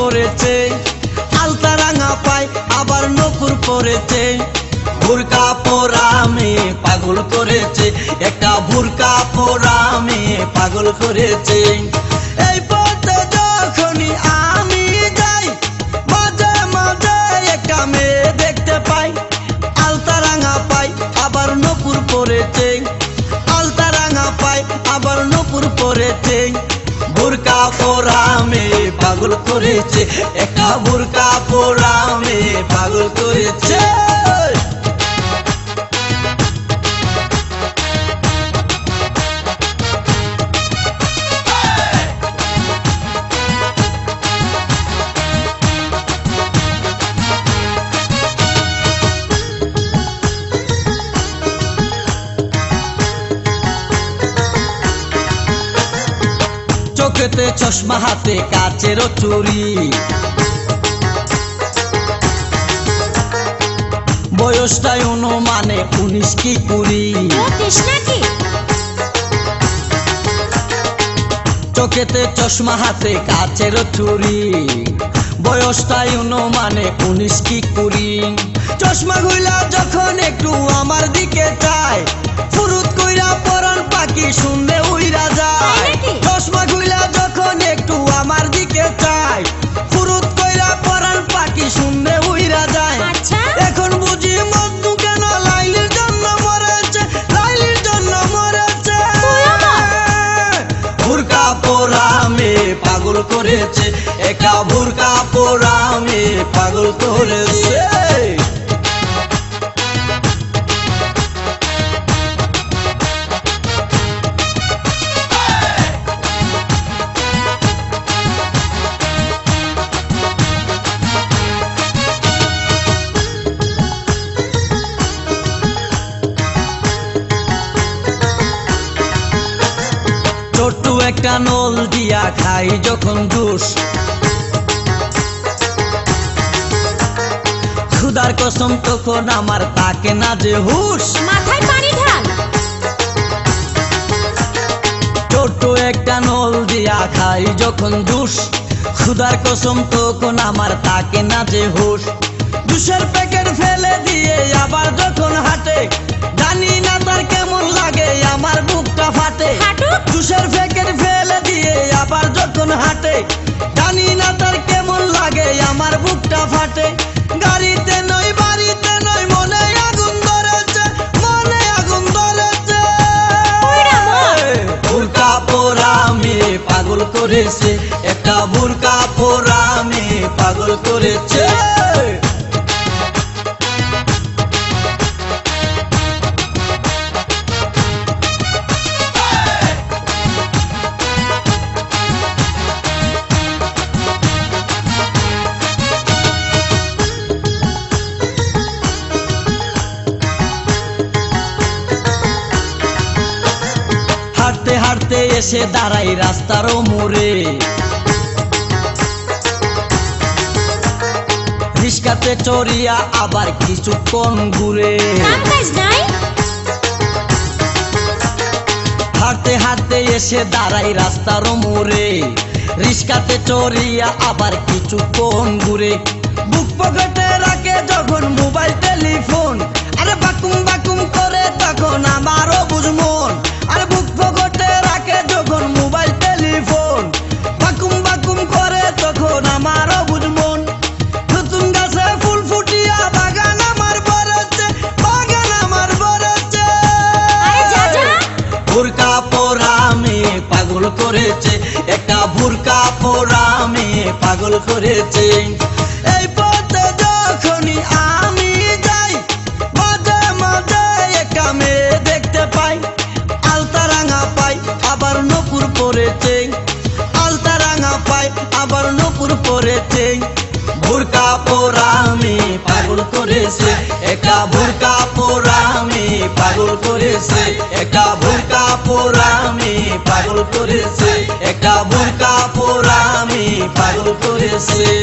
পরেছে আলতা রাঙা পাই আবার নকুর পরেছে ভুরকা পোরামে পাগল করেছে। একটা ভুরকা পোরামে পাগল করেছে। পোরামে পাগল করেছে একটা বুরকা পোরামে পাগল করেছে। চোখেতে চশমা হাতে কাচেরও চুরি। বয়সটাই অনুমানে উনিশ কি কুড়ি। চোখেতে চশমা হাতে কাচের চুরি। বয়সটাই অনুমানে উনিশ কি কুড়ি। চশমা গুলা যখন একটু আমার দিকে চায় ফুরুত কইরা পরান পাখি শুনলে পোরামে পাগল করেছে একা ভুরকা পোরামে পাগল করেছে। একটা নল দিয়া খাই যখন জুস খুদার কসম তখন আমার তাকে না যে হুশ। মাথায় পানি ঢাল। ছোট্ট একটা নল দিয়া খাই যখন জুস খুদার কসম তখন আমার তাকে না যে হুশ। জুসের হাঁটে। জানি না তার কেমন লাগে আমার বুকটা ফাটে। গাড়িতে নয় বাড়িতে নয় মনে আগুন ধরেছে মনে আগুন ধরেছে। বুরকা পোড়া মেয়ে পাগল করেছে একটা বুরকা মেয়ে পাগল করেছে। হাঁটতে হাঁটতে এসে দাঁড়াই রাস্তার মোড়ে। রিস্কাতে চড়িয়া আবার কিছুক্ষণ ঘুরে। হাঁটতে হাঁটতে এসে দাঁড়াই রাস্তার মোড়ে। রিস্কাতে চড়িয়া আবার কিছুক্ষণ ঘুরে। বুক পকেটে রাখে যখন মোবাইল টেলিফোন। করেছে। একটা ভুরকা পোরামে পাগল করেছে। এই পথে যখনই আমি যাই মাঝে মাঝে একটা মেয়ে দেখতে পাই। আলতা রাঙা পাই, আবার নপুর পরেছে আলতা রাঙা পাই, আবার নপুর পরেছে ভুরকা পোরামে পাগল করেছে। একটা ভুরকা পোরামে পাগল করেছে। একটা ভুরকা পোরামে পাগল করেছে। একটা